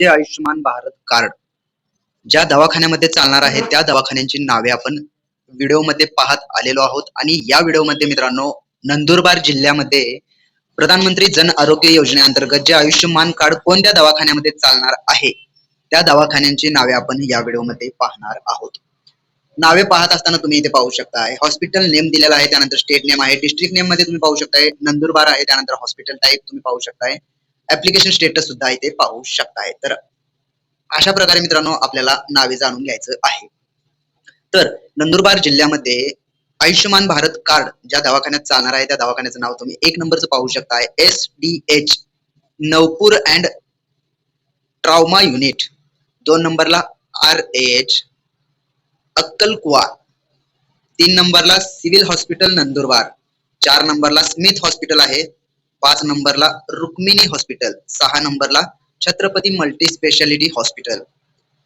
ते आयुष्यमान भारत कार्ड. ज्या दवाखान्यामध्ये चालणार आहे त्या दवाखान्यांची नावे आपण व्हिडिओमध्ये पाहत आलेलो आहोत. आणि या व्हिडिओमध्ये मित्रांनो नंदुरबार जिल्ह्यामध्ये प्रधानमंत्री जन आरोग्य योजनेअंतर्गत जे आयुष्यमान कार्ड कोणत्या दवाखान्यामध्ये चालणार आहे त्या दवाखान्यांची नावे आपण या व्हिडिओमध्ये पाहणार आहोत. नावे पाहत असताना तुम्ही इथे पाहू शकताय हॉस्पिटल नेम दिलेला आहे त्यानंतर स्टेट नेम आहे डिस्ट्रिक्ट नेममध्ये तुम्ही पाहू शकताय नंदुरबार आहे त्यानंतर हॉस्पिटल टाईप तुम्ही पाहू शकताय. ऍप्लिकेशन स्टेटस सुद्धा इथे पाहू शकताय. तर अशा प्रकारे मित्रांनो आपल्याला नावे जाणून घ्यायचं आहे. तर नंदुरबार जिल्ह्यामध्ये आयुष्यमान भारत कार्ड ज्या दवाखान्यात चालणार आहे त्या दवाखान्याचं नाव तुम्ही एक नंबरचं पाहू शकताय. S D H Navapur and trauma unit. दोन नंबरला आर एच अक्कलकुवा. तीन नंबरला सिव्हिल हॉस्पिटल नंदुरबार. चार नंबरला स्मिथ हॉस्पिटल आहे. पाच नंबरला रुक्मिणी हॉस्पिटल सहा नंबरला छत्रपती मल्टी स्पेशालिटी हॉस्पिटल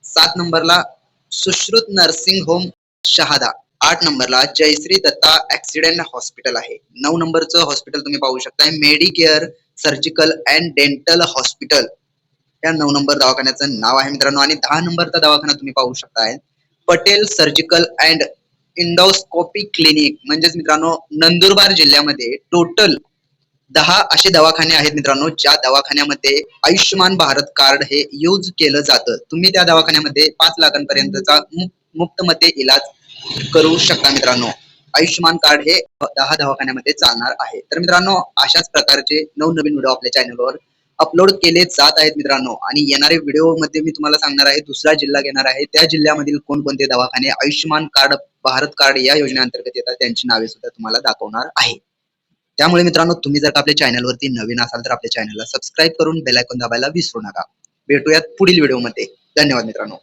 सात नंबरला सुश्रुत नर्सिंग होम शहादा आठ नंबरला जयश्री दत्ता ऍक्सिडेंट हॉस्पिटल आहे. नऊ नंबरचं हॉस्पिटल तुम्ही पाहू शकताय Medicare surgical and dental hospital. या नऊ नंबर दवाखान्याचं नाव आहे मित्रांनो आणि दहा नंबरचा दवाखाना तुम्ही पाहू शकताय. Patel surgical and endoscopy clinic म्हणजेच मित्रांनो नंदुरबार जिल्ह्यामध्ये टोटल दहा असे दवाखाने आहेत मित्रांनो ज्या दवाखान्यामध्ये आयुष्यमान भारत कार्ड हे यूज केलं जातं. तुम्ही त्या दवाखान्यामध्ये पाच लाखांपर्यंतचा मुक्त मते इलाज करू शकता मित्रांनो. आयुष्यमान कार्ड हे दहा दवाखान्यामध्ये चालणार आहे. तर मित्रांनो अशाच प्रकारचे नवनवीन व्हिडिओ आपल्या चॅनलवर अपलोड केले जात आहेत मित्रांनो. आणि येणारे व्हिडिओमध्ये मी तुम्हाला सांगणार आहे दुसरा जिल्हा घेणार आहे. त्या जिल्ह्यामधील कोणकोणते दवाखाने आयुष्यमान कार्ड भारत कार्ड या योजनेअंतर्गत येतात त्यांची नावे सुद्धा तुम्हाला दाखवणार आहे. त्यामुळे मित्रांनो तुम्ही जर का आपल्या चॅनलवरती नवीन असाल तर आपल्या चॅनलला सबस्क्राईब करून बेल आयकॉन दाबायला विसरू नका. भेटूयात पुढील व्हिडिओमध्ये धन्यवाद मित्रांनो.